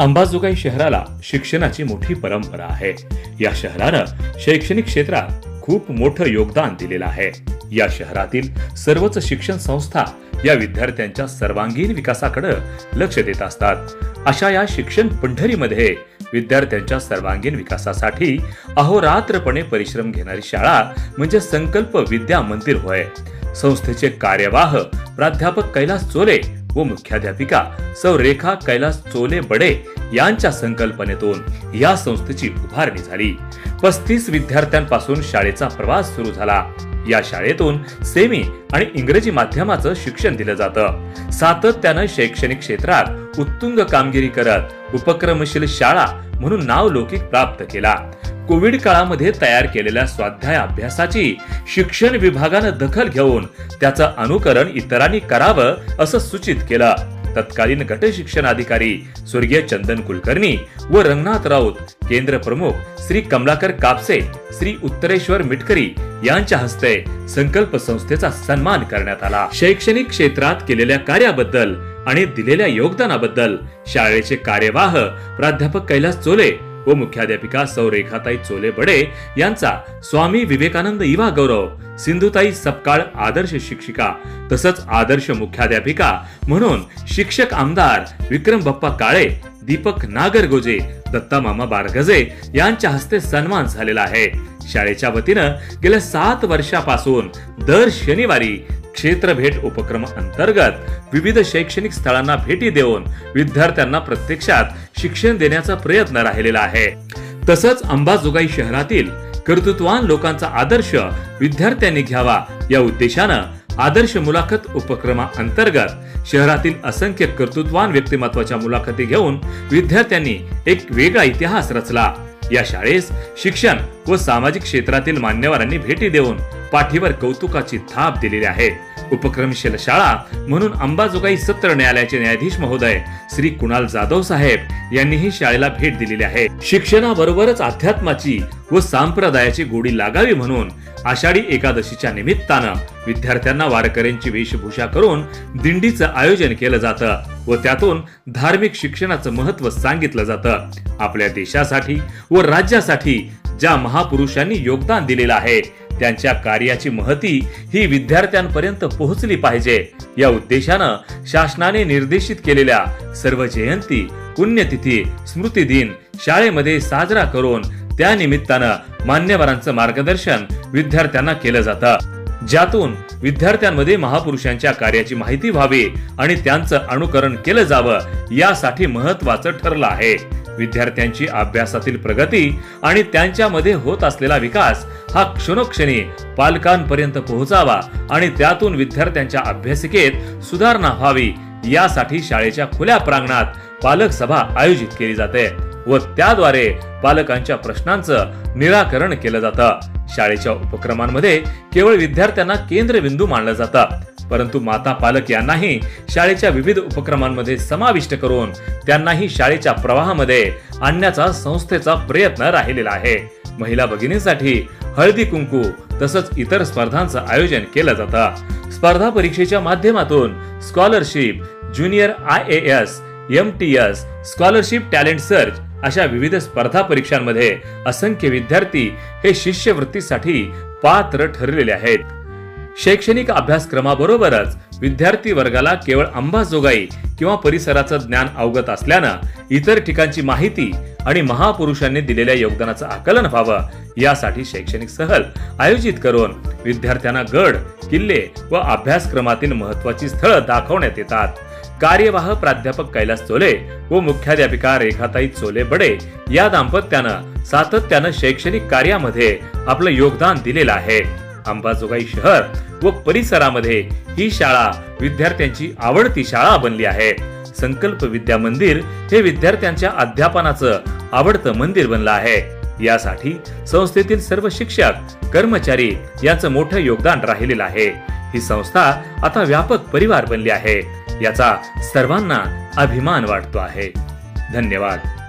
अंबाजोगाई शहराला शिक्षणाची मोठी परंपरा आहे. या शहरानं शैक्षणिक क्षेत्रात खूप मोठं योगदान दिलेलं आहे. या शहरातील सर्वच शिक्षण संस्था या विद्यार्थ्यांच्या सर्वांगीण विकासाकडे लक्ष देत असतात. अशा या शिक्षण पंढरीमध्ये विद्यार्थ्यांच्या सर्वांगीण विकासासाठी अहोरात्रपणे परिश्रम घेणारी शाळा म्हणजे संकल्प विद्या मंदिर होय. संस्थेचे कार्यवाह प्राध्यापक कैलास चोले व मुख्याध्यापिका सौ रेखा कैलास चोले बडे यांच्या संकल्पनेतून या संस्थेची उभारणी झाली. पस्तीस विद्यार्थ्यांपासून शाळेचा प्रवास सुरू झाला. या शाळेतून सेमी आणि इंग्रजी माध्यमाचं शिक्षण दिलं जातं. सातत्यानं शैक्षणिक क्षेत्रात उत्तुंग कामगिरी करत उपक्रमशील शाळा म्हणून नाव लौकिक प्राप्त केला. कोविड काळामध्ये तयार केलेल्या स्वाध्याय अभ्यासाची शिक्षण विभागानं दखल घेऊन त्याचं अनुकरण इतरांनी करावं असं सूचित केलं. तत्कालीन गट शिक्षण अधिकारी स्वर्गीय चंदन कुलकर्णी व रंगनाथ राऊत केंद्र प्रमुख श्री कमलाकर कापसे श्री उत्तरेश्वर मिटकरी यांच्या हस्ते संकल्प संस्थेचा सन्मान करण्यात आला. शैक्षणिक क्षेत्रात केलेल्या कार्याबद्दल आणि दिलेल्या योगदानाबद्दल शाळेचे कार्यवाह प्राध्यापक कैलास चोले व मुख्याध्यापिका सौ रेखाताई चोले बडे यांचा स्वामी विवेकानंद युवा गौरव सिंधुताई सपकाळ आदर्श शिक्षिका तसंच आदर्श मुख्याध्यापिका म्हणून शिक्षक आमदार विक्रम बाप्पा काळे दीपक नागरगोजे दत्ता मामा बारगजे यांच्या हस्ते सन्मान झालेला आहे. शाळेच्या वतीनं गेल्या सात वर्षापासून दर शनिवारी क्षेत्र भेट उपक्रम अंतर्गत विविध शैक्षणिक स्थळांना भेटी देऊन विद्यार्थ्यांना प्रत्यक्षात शिक्षण देण्याचा प्रयत्न राहिलेला आहे. तसंच अंबाजोगाई शहरातील कर्तृत्वान लोकांचा आदर्श विद्यार्थ्यांनी घ्यावा या उद्देशानं आदर्श मुलाखत उपक्रमा अंतर्गत शहरातील असंख्य कर्तृत्वान व्यक्तिमत्वाच्या मुलाखती घेऊन विद्यार्थ्यांनी एक वेगळा इतिहास रचला. या शाळेस शिक्षण व सामाजिक क्षेत्रातील मान्यवरांनी भेटी देऊन पाठीवर कौतुकाची थाप दिलेली आहे. उपक्रमशील शाळा म्हणून अंबाजोगाई सत्र न्यायालयाचे न्यायाधीश महोदय श्री कुणाल जाधव साहेब यांनीही शाळेला भेट दिलेली आहे. शिक्षणाबरोबरच अध्यात्माची व संप्रदायाची गोडी लागावी म्हणून आषाढी एकादशीच्या निमित्तानं विद्यार्थ्यांना वारकऱ्यांची वेशभूषा करून दिंडीचं आयोजन केलं जातं व त्यातून धार्मिक शिक्षणाचं महत्त्व सांगितलं जातं. आपल्या देशासाठी व राज्यासाठी ज्या महापुरुषांनी योगदान दिलेलं आहे त्यांच्या कार्याची महती ही विद्यार्थ्यांपर्यंत पोहोचली पाहिजे. या उद्देशानं शासनाने निर्देशित केलेल्या सर्व जयंती पुण्यतिथी स्मृती दिन शाळेमध्ये साजरा करून त्या निमित्तानं मान्यवरांचं मार्गदर्शन विद्यार्थ्यांना केलं जातं. ज्यातून विद्यार्थ्यांमध्ये महापुरुषांच्या कार्याची माहिती व्हावी आणि त्यांचं अनुकरण केलं जावं यासाठी महत्वाचं ठरलं आहे. विद्यार्थ्यांची अभ्यासातील प्रगती आणि त्यांच्यामध्ये होत असलेला विकास हा क्षणोक्षणी पालकांपर्यंत पोहोचावा आणि त्यातून विद्यार्थ्यांच्या अभ्यासिकेत सुधारणा व्हावी यासाठी शाळेच्या खुल्या प्रांगणात पालक सभा आयोजित केली जाते व त्याद्वारे पालकांच्या प्रश्नांचं निराकरण केलं जातं. शाळेच्या उपक्रमांमध्ये केवळ विद्यार्थ्यांना केंद्रबिंदू मानलं जातं. परंतु माता पालक यांनाही शाळेच्या विविध उपक्रमांमध्ये समाविष्ट करून त्यांनाही शाळेच्या प्रवाहामध्ये आणण्याचा संस्थेचा प्रयत्न राहिलेला आहे. महिला भगिनींसाठी हळदी कुंकू तसंच इतर स्पर्धांचं आयोजन केलं जातं. स्पर्धा परीक्षेच्या माध्यमातून scholarship junior I A S M T S scholarship talent search अशा विविध स्पर्धा परीक्षांमध्ये असंख्य विद्यार्थी हे शिष्यवृत्तीसाठी पात्र ठरलेले आहेत. शैक्षणिक अभ्यासक्रमाबरोबरच विद्यार्थी वर्गाला केवळ अंबाजोगाई किंवा परिसराचं ज्ञान अवगत असल्यानं इतर ठिकाणची माहिती आणि महापुरुषांनी दिलेल्या योगदानाचं आकलन व्हावं यासाठी शैक्षणिक सहल आयोजित करून विद्यार्थ्यांना गड किल्ले व अभ्यासक्रमातील महत्वाची स्थळं दाखवण्यात येतात. कार्यवाह प्राध्यापक कैलास चोले व मुख्याध्यापिका रेखाताई चोले बडे या दाम्पत्यानं सातत्यानं शैक्षणिक कार्यामध्ये आपलं योगदान दिलेलं आहे. अंबाजोगाई शहर व परिसरामध्ये ही शाळा विद्यार्थ्यांची आवडती शाळा बनली आहे. संकल्प विद्या मंदिर हे विद्यार्थ्यांच्या अध्यापनाचं आवडतं मंदिर बनलं आहे. यासाठी संस्थेतील सर्व शिक्षक कर्मचारी यांचं मोठं योगदान राहिलेलं आहे. ही संस्था आता व्यापक परिवार बनली आहे. याचा सर्वांना अभिमान वाटतो आहे. धन्यवाद.